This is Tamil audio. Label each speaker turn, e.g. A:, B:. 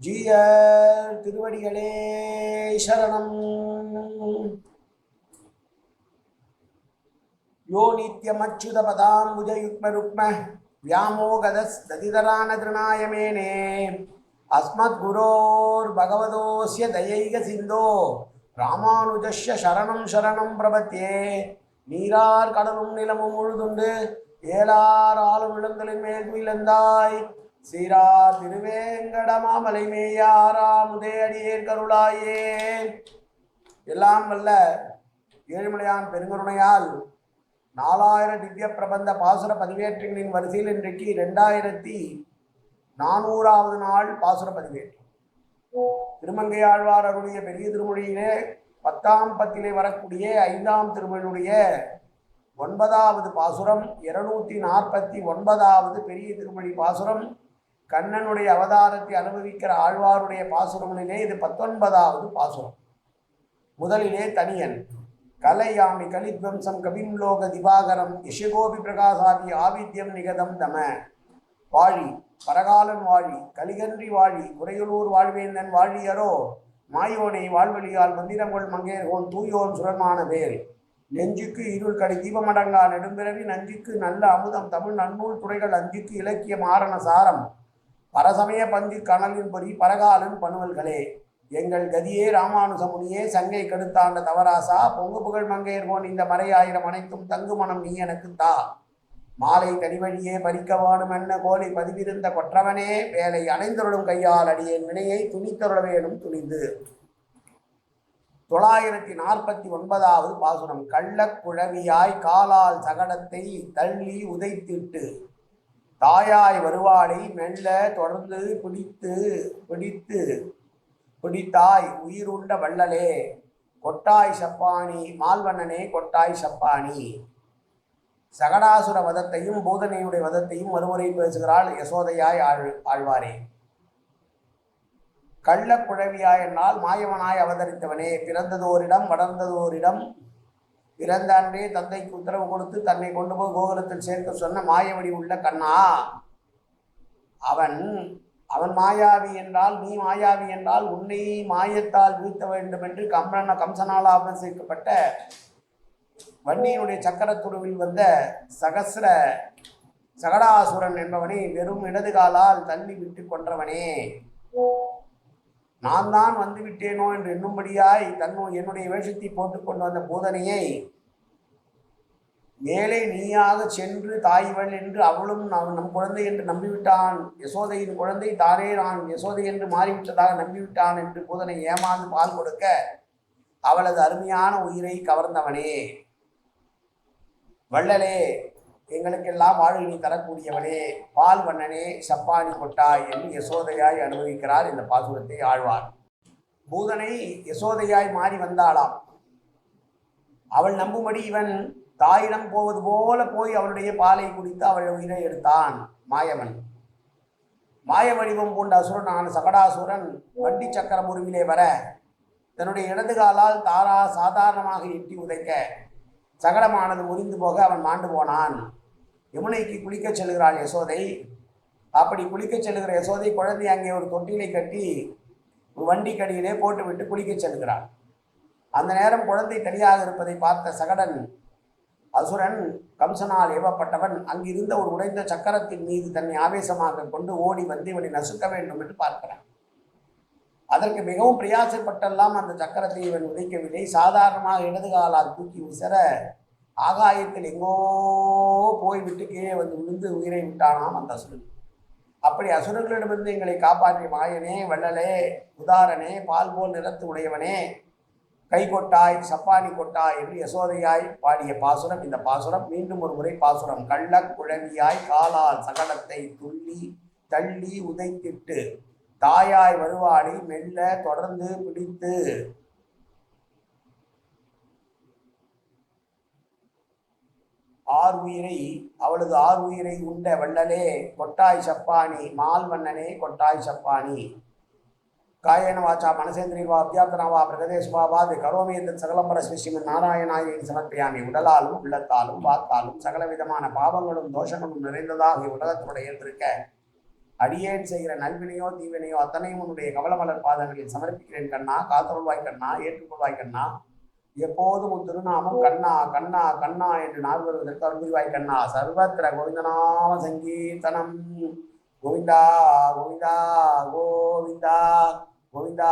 A: ஜீயர் திருவடிகளே சரணம் யோ நித்யமச்சுத பதாம்புஜயுக்மருக்ம व्यामोगदस्तदितरान तृणाय मेने अस्मद्गुरोर्भगवतोऽस्य दयैक सिन्धो ராமானுஜஸ்ய சரணம் சரணம் பிரபத்தியே நீரார் கடலும் நிலமும் முழுதுண்டு ஏலார் ஆளும் இளங்களின் மேல் துயிலந்தாய் சீரார் திருவேங்கடமாமலை மேயாராமுதே அடியேர் கருளாயே. எல்லாம் வல்ல ஏழுமலையான் பெருங்கருணையால் நாலாயிரம் திவ்ய பிரபந்த பாசுர பதிவேற்றங்களின் வரிசையில் இன்றைக்கு ரெண்டாயிரத்தி நானூறாவது நாள் பாசுர பதிவேற்றம். திருமங்கையாழ்வார் அருடைய பெரிய திருமொழியிலே பத்தாம் பத்திலே வரக்கூடிய ஐந்தாம் திருமொழியுடைய ஒன்பதாவது பாசுரம் இருநூத்தி நாற்பத்தி ஒன்பதாவது பெரிய திருமொழி பாசுரம் கண்ணனுடைய அவதாரத்தை அனுபவிக்கிற ஆழ்வாருடைய பாசுரங்களிலே இது பத்தொன்பதாவது பாசுரம். முதலிலே தனியன். கலையாமி கலித்வம்சம் கவிம்லோக திவாகரம் யஷகோபி பிரகாசாதி ஆவித்யம் நிகதம் தம. வாழி பரகாலன் வாழி கலிகன்றி வாழி குறையுளூர் வாழ்வேந்தன் வாழியரோ மாயோனை வாழ்வழியால் மந்திரங்கொள் மங்கையர்கோன் தூயோன் சுரமான வேல் நெஞ்சுக்கு இருள் கடை தீபமடங்கா நெடும்பிறவி நஞ்சுக்கு நல்ல அமுதம் தமிழ் நன்னூல் துறைகள் அஞ்சுக்கு இலக்கிய மாரண சாரம். பரசமய பந்தி கணலின்படி பரகாலன் பணுவல்களே. எங்கள் கதியே ராமானுசமுனியே சங்கை கெடுத்தாண்ட தவராசா பொங்கு புகழ் மங்கையர்கோன் இந்த மறையாயிரம் அனைத்தும் தங்கு மனம் நீ எனக்கு தா. மாலை தனிவழியே பறிக்க என்ன கோலை பதிவிருந்த கொற்றவனே வேலை அணைந்தருளும் கையால் அடியேன் வினையை துணித்தருள வேணும் துணிந்து. தொள்ளாயிரத்தி நாற்பத்தி ஒன்பதாவது பாசுரம் கள்ளக்குழவியாய் காலால் சகடத்தை தள்ளி உதைத்திட்டு. தாயாய் வருவாளை மெல்ல தொடர்ந்து பிடித்து பிடித்து பிடித்தாய் உயிருண்ட வள்ளலே. கொட்டாய் சப்பானி மால்வண்ணனே கொட்டாய் சப்பானி. சகடாசுர வதத்தையும் பூதனையுடைய வதத்தையும் மறுமுறை பேசுகிறாள் யசோதையாய் ஆழ் ஆழ்வாரே. கள்ளக்குழவியாய் என்னால் மாயவனாய் அவதரித்தவனே. பிறந்ததோரிடம் வளர்ந்ததோரிடம் பிறந்த அன்றே தந்தைக்கு உத்தரவு கொடுத்து தன்னை கொண்டு போய் கோகுலத்தில் சேர்க்க சொன்ன மாயவடி உள்ள கண்ணா அவன் அவன் மாயாவி என்றால் நீ மாயாவி என்றால் உன்னை மாயத்தால் வீழ்த்த வேண்டும் என்று கம்ரன கம்சனால் ஆபசிக்கப்பட்ட வன்னியினுடைய சக்கரத்துருவில் வந்த சகசிர சகடாசுரன் என்பவனை வெறும் இடது காலால் தள்ளி விட்டு கொன்றவனே. நான் தான் வந்து விட்டேனோ என்று எண்ணும்படியாய் தன்னு என்னுடைய வேஷத்தை போட்டுக்கொண்டு வந்த பூதனையை மேலே நீயாக சென்று தாய்வள் என்று அவளும் நம் நம் குழந்தை என்று நம்பிவிட்டான். யசோதையின் குழந்தை தானே நான் யசோதை என்று மாறிவிட்டதாக நம்பிவிட்டான் என்று போதனை ஏமாந்து பால் கொடுக்க அவளது அருமையான உயிரை கவர்ந்தவனே. வள்ளலே எங்களுக்கெல்லாம் வாழ்வினை தரக்கூடியவனே பால் வண்ணனே சப்பானி கொட்டாய் என்று யசோதையாய் அனுபவிக்கிறார் இந்த பாசுரத்தை ஆழ்வார். பூதனை யசோதையாய் மாறி வந்தாளாம். அவள் நம்பும்படி இவன் தாயிடம் போவது போல போய் அவளுடைய பாலை குடித்து அவள் உயிரை எடுத்தான் மாயவன். மாய வடிவம் பூண்ட அசுரனான சகடாசுரன் வண்டி சக்கரம் உருவிலே வர தன்னுடைய இடது காலால் தாரா சாதாரணமாக எட்டி உதைக்க சகடமானது முறிந்து போக அவன் மாண்டு போனான். யமுனைக்கு குளிக்கச் செல்கிறாள் யசோதை. அப்படி குளிக்கச் செல்கிற யசோதை குழந்தை அங்கே ஒரு தொட்டிலை கட்டி ஒரு வண்டி கடியிலே போட்டுவிட்டு குளிக்கச் செல்கிறாள். அந்த நேரம் குழந்தை தனியாக இருப்பதை பார்த்த சகடன் அசுரன் கம்சனால் ஏவப்பட்டவன் அங்கிருந்த ஒரு உடைந்த சக்கரத்தின் மீது தன்னை ஆவேசமாக கொண்டு ஓடி வந்து இவனை நசுக்க வேண்டும் என்று பார்க்கிறான். அதற்கு மிகவும் பிரயாசப்பட்டெல்லாம் அந்த சக்கரத்தை இவன் உதைக்கவில்லை. சாதாரணமாக இடது காலால் தூக்கி விசர ஆகாயத்தில் எங்கோ போய்விட்டு கீழே வந்து விழுந்து உயிரை விட்டானாம் அந்த அசுரன். அப்படி அசுரர்களிடமிருந்து எங்களை காப்பாற்றிய மாயனே வள்ளலே உதாரனே பால் போல் நிறத்து உடையவனே கை கொட்டாய் சப்பானி கொட்டாய் என்று யசோதையாய் பாடிய பாசுரம். இந்த பாசுரம் மீண்டும் ஒரு முறை பாசுரம். கள்ள குழவியாய் காலால் சகலத்தை துள்ளி தள்ளி உதைத்திட்டு தாயாய் வருவாடி மெல்ல தொடர்ந்து பிடித்து ஆறு உயிரை அவளது ஆறு உயிரை உண்ட வள்ளலே கொட்டாய் சப்பானி மால் வண்ணனே கொட்டாய் சப்பானி. காயேன வாச்சா மனசேந்திரியவா அத்தியாத்தனவா பிரகதேஷ்வாவாது கரோமி எந்த சகலம்பர ஸ்ரீமன் நாராயணாயின் சமர்ப்பியாமி உடலாலும் உள்ளத்தாலும் வாக்காலும் சகல விதமான பாவங்களும் தோஷங்களும் நிறைந்ததாக உலகத்துடைய இருந்திருக்க. அடியேன் செய்கிற நல்வினையோ தீவினையோ அத்தனையும் உன்னுடைய கவலமலர் பாதங்களில் சமர்ப்பிக்கிறேன் கண்ணா காத்தருள்வாய் கண்ணா ஏற்றுக்கொள்வாய் கண்ணா. எப்போதும் உன் திருநாமம் கண்ணா கண்ணா கண்ணா என்று நாள் வருவதற்கு அருள்வாய் கண்ணா. சர்வத்திர கோவிந்தநாம சங்கீர்த்தனம். கோவிந்தா கோவிந்தா கோவிந்தா கோவிந்தா கோவிந்தா.